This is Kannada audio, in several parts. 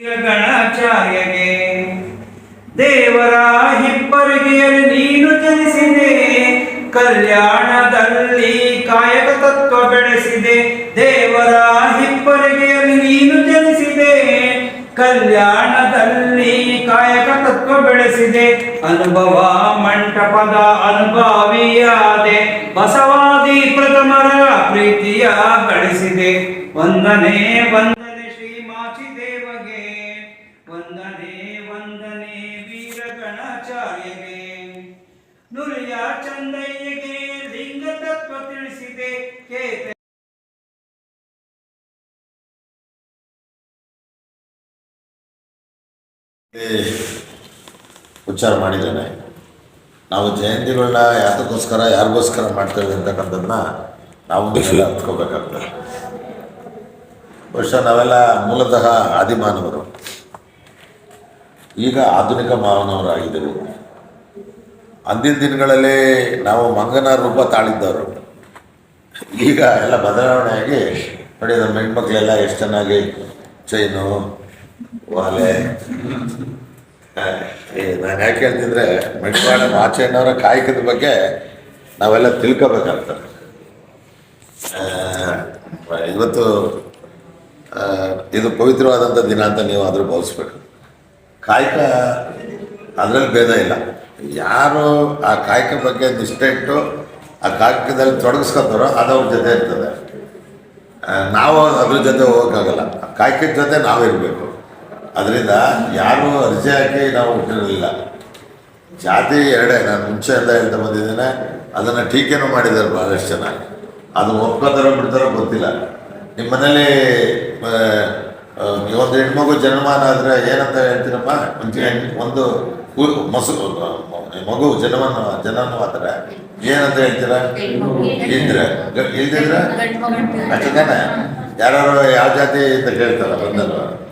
ಗಣಾಚಾರ್ಯಗೆ ದೇವರ ಹಿಪ್ಪರಿಗೆಯಲ್ಲಿ ನೀನು ಜನಿಸಿದೆ, ಕಲ್ಯಾಣದಲ್ಲಿ ಕಾಯಕ ತತ್ವ ಬೆಳೆಸಿದೆ ದೇವರ ಹಿಪ್ಪರಿಗೆಯಲ್ಲಿ ನೀನು ಜನಿಸಿದೆ, ಕಲ್ಯಾಣದಲ್ಲಿ ಕಾಯಕ ತತ್ವ ಬೆಳೆಸಿದೆ. ಅನುಭವ ಮಂಟಪದ ಅನುಭವಿಯಾದೆ ಬಸವಾದಿ ಪ್ರಥಮರ ಪ್ರೀತಿಯ ಗಳಿಸಿದೆ. ವಂದನೆ ಉಚ್ಚಾರ ಮಾಡಿದ್ದೇನೆ. ನಾವು ಜಯಂತಿಗಳನ್ನ ಯಾತಕ್ಕೋಸ್ಕರ, ಯಾರಿಗೋಸ್ಕರ ಮಾಡ್ತೇವೆ ಅಂತಕ್ಕಂಥದ್ದನ್ನ ನಾವು ಹತ್ಕೋಬೇಕಾಗ್ತದೆ. ಬಹುಶಃ ನಾವೆಲ್ಲ ಮೂಲತಃ ಆದಿಮಾನವರು. ಈಗ ಆಧುನಿಕ ಮಾನವರಾಗಿದ್ದೆವು. ಅಂದಿನ ದಿನಗಳಲ್ಲಿ ನಾವು ಮಂಗನ ರೂಪ ತಾಳಿದ್ದವರು. ಈಗ ಎಲ್ಲ ಬದಲಾವಣೆಯಾಗಿ, ನೋಡಿ ನಮ್ಮ ಹೆಣ್ಮಕ್ಳೆಲ್ಲ ಎಷ್ಟು ಚೆನ್ನಾಗಿ ಚೈನು ವಾಲೆ ನಾನು ಯಾಕೆ ಹೇಳ್ತಿದ್ರೆ ಮೆಟ್ವಾಡ ಮಾಚಣ್ಣವರ ಕಾಯಕದ ಬಗ್ಗೆ ನಾವೆಲ್ಲ ತಿಳ್ಕೋಬೇಕಾಗ್ತದೆ. ಇವತ್ತು ಇದು ಪವಿತ್ರವಾದಂಥ ದಿನ ಅಂತ ನೀವು ಆದರೂ ಭಾವಿಸ್ಬೇಕು. ಕಾಯಕ ಅದರಲ್ಲಿ ಭೇದ ಇಲ್ಲ. ಯಾರು ಆ ಕಾಯಕ ಬಗ್ಗೆ ನಿಷ್ಠೆ ಇಟ್ಟು ಆ ಕಾಯಕದಲ್ಲಿ ತೊಡಗಿಸ್ಕೊತಾರೋ ಅದು ಅವ್ರ ಜೊತೆ ಇರ್ತದೆ. ನಾವು ಅದ್ರ ಜೊತೆ ಹೋಗೋಕ್ಕಾಗಲ್ಲ. ಕಾಯಕದ ಜೊತೆ ನಾವಿರಬೇಕು. ಅದರಿಂದ ಯಾರು ಅರ್ಜಿ ಹಾಕಿ ನಾವು ಹುಟ್ಟಿರಲಿಲ್ಲ ಜಾತಿ ಎರಡೇ, ನಾನು ಮುಂಚೆಯಿಂದ ಹೇಳ್ತಾ ಬಂದಿದ್ದೇನೆ, ಅದನ್ನು ಟೀಕೆನೂ ಮಾಡಿದ್ದಾರೆ ಬಹಳಷ್ಟು ಜನ. ಅದು ಒಪ್ಕೋತಾರೋ ಬಿಡ್ತಾರೋ ಗೊತ್ತಿಲ್ಲ. ನಿಮ್ಮ ಮನೇಲಿ ಒಂದು ಹೆಣ್ಮಗು ಜನ್ಮಾನ ಆದರೆ ಏನಂತ ಹೇಳ್ತೀರಪ್ಪ? ಮುಂಚೆ ಹೆಣ್- ಒಂದು ಮಸು ಮಗು ಜನವನ್ನು ಜನನ ಆದರೆ ಏನಂತ ಹೇಳ್ತೀರಾ? ಇದ್ರೆ ಇಲ್ದಿದ್ರೆ? ಅಷ್ಟೇ ಯಾರು ಯಾವ ಜಾತಿ ಅಂತ ಕೇಳ್ತಾರ ಬಂದಲ್ವ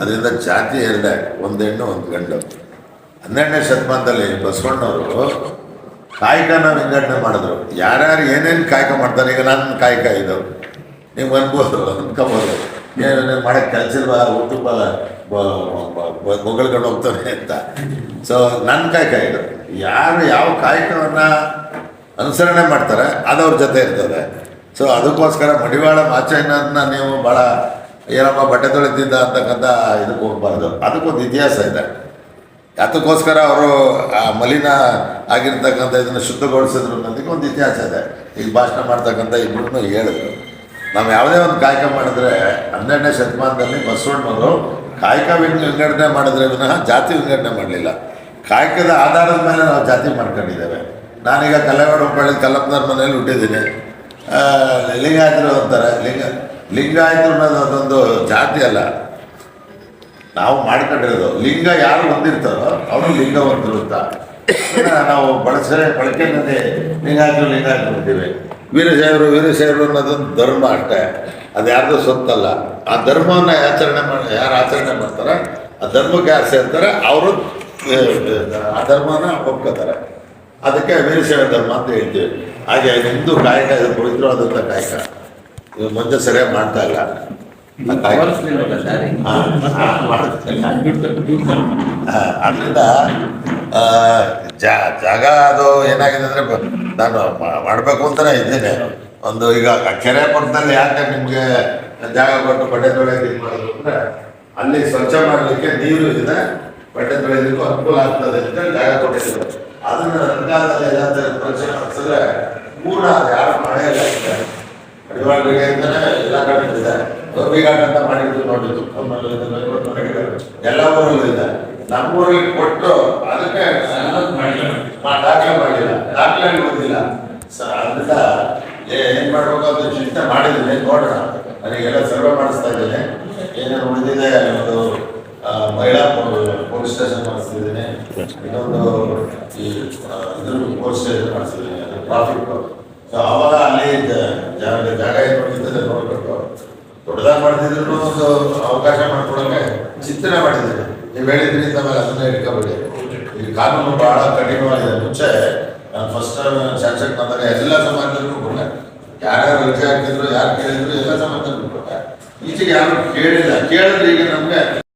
ಅದರಿಂದ ಜಾತಿ ಎರಡೇ, ಒಂದು ಹೆಣ್ಣು, ಒಂದು ಗಂಡು. ಹನ್ನೆರಡನೇ ಶತಮಾನದಲ್ಲಿ ಬಸವಣ್ಣವರು ಕಾಯಕನ ವಿಂಗಡಣೆ ಮಾಡಿದ್ರು. ಯಾರ್ಯಾರು ಏನೇನು ಕಾಯಕ ಮಾಡ್ತಾರೆ, ಈಗ ನನ್ನ ಕಾಯಕ ಇದು. ನೀವು ಅನ್ಬೋದು, ಅನ್ಕೋಬೋದು. ಏನೇನು ಮಾಡೋಕ್ಕೆ ಕೆಲಸ ಇಲ್ವಾ ಮೊಗಳ್ಕೊಂಡು ಹೋಗ್ತಾನೆ ಅಂತ. ಸೊ ನನ್ನ ಕಾಯಕ ಇದು. ಯಾರು ಯಾವ ಕಾಯಕವನ್ನು ಅನುಸರಣೆ ಮಾಡ್ತಾರೆ ಅದವ್ರ ಜೊತೆ ಇರ್ತದೆ. ಸೊ ಅದಕ್ಕೋಸ್ಕರ ಮಡಿವಾಳ ಮಾಚಯ್ಯನನ್ನ ನೀವು ಭಾಳ ಏನಪ್ಪ, ಬಟ್ಟೆ ತೊಳೆದಿದ್ದ ಅಂತಕ್ಕಂಥ ಇದಕ್ಕೆ ಹೋಗಬಾರ್ದು. ಅದಕ್ಕೊಂದು ಇತಿಹಾಸ ಇದೆ. ಅದಕ್ಕೋಸ್ಕರ ಅವರು ಆ ಮಲಿನ ಆಗಿರ್ತಕ್ಕಂಥ ಇದನ್ನು ಶುದ್ಧಗೊಳಿಸಿದ್ರು ಅನ್ನೋದಕ್ಕೆ ಒಂದು ಇತಿಹಾಸ ಇದೆ. ಈಗ ಭಾಷಣ ಮಾಡ್ತಕ್ಕಂಥ ಇಬ್ಬರನ್ನು ಹೇಳಿದ್ರು. ನಾವು ಯಾವುದೇ ಒಂದು ಕಾಯಕ ಮಾಡಿದ್ರೆ ಹನ್ನೆರಡನೇ ಶತಮಾನದಲ್ಲಿ ಬಸವಣ್ಣವರು ಕಾಯಕ ವಿಂಗ್- ವಿಂಗಡಣೆ ಮಾಡಿದ್ರೆ ವಿನಃ ಜಾತಿ ವಿಂಗಡಣೆ ಮಾಡಲಿಲ್ಲ. ಕಾಯಕದ ಆಧಾರದ ಮೇಲೆ ನಾವು ಜಾತಿ ಮಾಡ್ಕೊಂಡಿದ್ದೇವೆ. ನಾನೀಗ ಕಲ್ಲೇವಾಡ ಹುಬ್ಬಳ್ಳಿ ಕಲ್ಲಪ್ಪನವ್ರ ಮನೇಲಿ ಹುಟ್ಟಿದ್ದೀನಿ. ಲಿಂಗ ಲಿಂಗಾಯತರು ಅಂತಾರೆ. ಲಿಂಗ ಲಿಂಗಾಯತರು ಅನ್ನೋದು ಅದೊಂದು ಜಾತಿ ಅಲ್ಲ. ನಾವು ಮಾಡ್ಕೊಂಡಿರೋದು. ಲಿಂಗ ಯಾರು ಹೊಂದಿರ್ತಾರೋ ಅವರು ಲಿಂಗ ಹೊಂದಿರುತ್ತ ನಾವು ಬಳಸರೆ ಬಳಕೆನಲ್ಲಿ ಲಿಂಗಾಯತರು ಲಿಂಗಾಯತರು ಅಂತೀವಿ. ವೀರಶೈವರು ವೀರಶೈವರು ಅನ್ನೋದೊಂದು ಧರ್ಮ ಅಷ್ಟೇ. ಅದು ಯಾರ್ದು ಸೊತ್ತಲ್ಲ. ಆ ಧರ್ಮವನ್ನು ಆಚರಣೆ ಮಾಡಿ ಯಾರು ಆಚರಣೆ ಮಾಡ್ತಾರೆ ಆ ಧರ್ಮಕ್ಕೆ ಯಾರು ಸೇರ್ತಾರೆ ಅವರು, ಆ ಧರ್ಮನ ಒಪ್ಕೋತಾರೆ. ಅದಕ್ಕೆ ವೀರಶೈವ ಧರ್ಮ ಅಂತ ಹೇಳ್ತೀವಿ. ಹಾಗೆ ಹಿಂದೂ ಕಾಯಕ ಇದು ಪವಿತ್ರವಾದಂಥ ಕಾಯಕ. ಇದು ಸರಿಯಾಗಿ ಮಾಡ್ತಾ ಇಲ್ಲ. ಅದರಿಂದ ಜಾಗ ಅದು ಏನಾಗಿದೆ ಅಂದ್ರೆ ನಾನು ಮಾಡಬೇಕು ಅಂತಾನೆ ಇದ್ದೇನೆ. ಒಂದು ಈಗ ಕೆರೆ ಪಕ್ಕದಲ್ಲಿ ಯಾಕೆ ನಿಮ್ಗೆ ಜಾಗ ಕೊಟ್ಟು ಬಟ್ಟೆ ತೊಳೆಯೋದು ಇದು ಮಾಡೋದು ಅಂದ್ರೆ, ಅಲ್ಲಿ ಸ್ವಚ್ಛ ಮಾಡಲಿಕ್ಕೆ ನೀರು ಇದೆ ಬಟ್ಟೆ ತೊಳೆಯೋದಕ್ಕೂ ಅನುಕೂಲ ಆಗ್ತದೆ ಅಂತ ಜಾಗ ಕೊಟ್ಟಿದ್ದೆ ಅದನ್ನ ರಂಗಾದಲ್ಲಿ ಏನಾದರೂ ಪರೀಕ್ಷೆ ಮಾಡಿಸಿದ್ರೆ ಪೂರ್ಣ ಯಾರು ಮಾಡೇ ಇಲ್ಲ ಅಡಿವಾಳಿಗೆ ಅಂತಾನೆ ಎಲ್ಲ ಕಡೆ ಇದೆ ಗೌರಿಘಾಟ್ ಇದು ಬೆಂಗಳೂರು ಎಲ್ಲ ಊರಲ್ಲೂ ನಮ್ಮ ಊರಿಗೆ ಕೊಟ್ಟು ಅದಕ್ಕೆ ದಾಖಲೆ ಮಾಡಿಲ್ಲ. ದಾಖಲೆ ಬಂದಿಲ್ಲ ಅದ್ರಿಂದ ಏನ್ ಮಾಡ್ಬೇಕು ಅಂತ ಚಿಂತೆ ಮಾಡಿದ್ದೀನಿ. ನೋಡೋಣ. ನನಗೆಲ್ಲ ಸರ್ವೆ ಮಾಡಿಸ್ತಾ ಇದ್ದೀನಿ. ಏನೇನು ಉಳಿದಿದೆ ಒಂದು ಮಹಿಳಾ ಪೊಲೀಸ್ ಸ್ಟೇಷನ್ ಮಾಡಿಸ್ತಿದ್ದೀನಿ. ಇನ್ನೊಂದು, ಈ ಇದ್ರ ಪೊಲೀಸ್ ಸ್ಟೇಷನ್ ಮಾಡಿಸ್ತಿದ್ದೀನಿ. ಟ್ರಾಫಿಕ್ ಸೊ, ಅವಾಗ ಅಲ್ಲಿ ಜಾಗ ಜಾಗ ಏನು ನೋಡ್ಬೇಕು. ದೊಡ್ಡದಾಗಿ ಮಾಡ್ತಿದ್ರು ಒಂದು ಅವಕಾಶ ಮಾಡ್ಕೊಳಕ್ಕೆ ಚಿಂತನೆ ಮಾಡಿದ್ರು. ನೀವು ಹೇಳಿದ್ರಿ ತಮಗೆ ಅದನ್ನ ಇಟ್ಕೋಬೇಡಿ. ಈ ಕಾನೂನು ಬಹಳ ಕಠಿಣವಾಗಿದೆ. ಮುಂಚೆ ನಾನು ಫಸ್ಟ್ ಶಾಸಕ ಬಂದಾಗ ಎಲ್ಲ ಸಮಾಜದಲ್ಲೂ ಕೊಟ್ಟೆ. ಯಾರ್ಯಾರು ರಜೆ ಹಾಕಿದ್ರು, ಯಾರು ಕೇಳಿದ್ರು ಎಲ್ಲ ಸಮಾಜದಲ್ಲೂ ಕೊಟ್ಟೆ. ಈಚೆಗೆ ಯಾರು ಕೇಳಿಲ್ಲ. ಕೇಳಿದ್ರೆ ಈಗ ನಮಗೆ